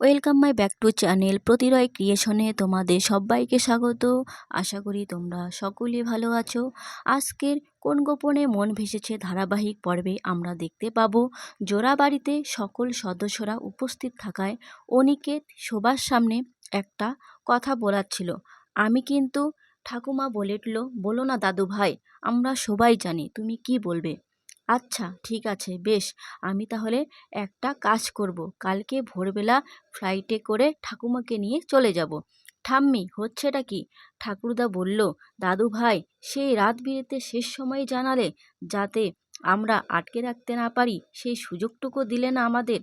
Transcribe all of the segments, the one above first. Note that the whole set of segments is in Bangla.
Welcome my back to channel Protiroy ক্রিয়েশনে তোমাদের সবাইকে স্বাগত। আশা করি তোমরা সকলে ভালো আছো। আজকের কোন গোপনে মন ভেসেছে ধারাবাহিক পর্বে আমরা দেখতে পাবো। জোড়া বাড়িতে সকল সদস্যরা উপস্থিত থাকায় অনিকেত সবার সামনে একটা কথা বলার ছিল আমি কিন্তু ঠাকুমা বলে বলেটলো বলো না দাদু ভাই আমরা সবাই জানি, তুমি কি বলবে? আচ্ছা ঠিক আছে, বেশ। আমি তাহলে একটা কাজ করব। কালকে ভোরবেলা ফ্লাইটে করে ঠাকুমাকে নিয়ে চলে যাব। ঠাম্মি, হচ্ছেটা কি? ঠাকুরদা বলল, দাদু ভাই সেই রাত বিরেতে শেষ সময়ে জানালে, যাতে আমরা আটকে রাখতে না পারি, সেই সুযোগটুকু দিলে না আমাদের।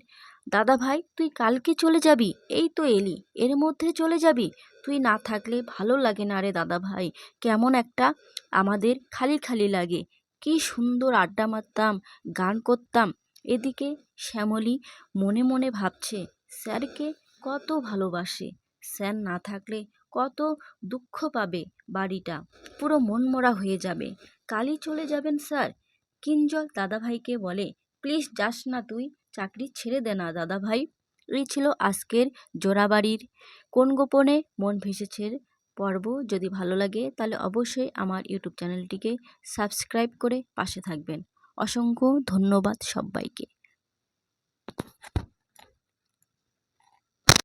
দাদা ভাই, তুই কালকে চলে যাবি? এই তো এলি, এর মধ্যে চলে যাবি। তুই না থাকলে ভালো লাগে না রে দাদা ভাই, কেমন একটা আমাদের খালি খালি লাগে। কি সুন্দর আড্ডা মারতাম, গান করতাম। এদিকে শ্যামলী মনে মনে ভাবছে, স্যারকে কত ভালোবাসে। স্যার না থাকলে কত দুঃখ পাবে বাড়িটা। পুরো মনমরা হয়ে যাবে। কালই চলে যাবেন স্যার। কিঞ্জল দাদাভাইকে বলে, প্লিজ যাস না তুই, চাকরি ছেড়ে দে না দাদাভাই। এই ছিল আজকের জোড়াবাড়ির কোন গোপনে মন ভেসেছে পর্ব যদি ভালো লাগে, তাহলে অবশ্যই আমার ইউটিউব চ্যানেলটিকে সাবস্ক্রাইব করে পাশে থাকবেন। অসংখ্য ধন্যবাদ সবাইকে।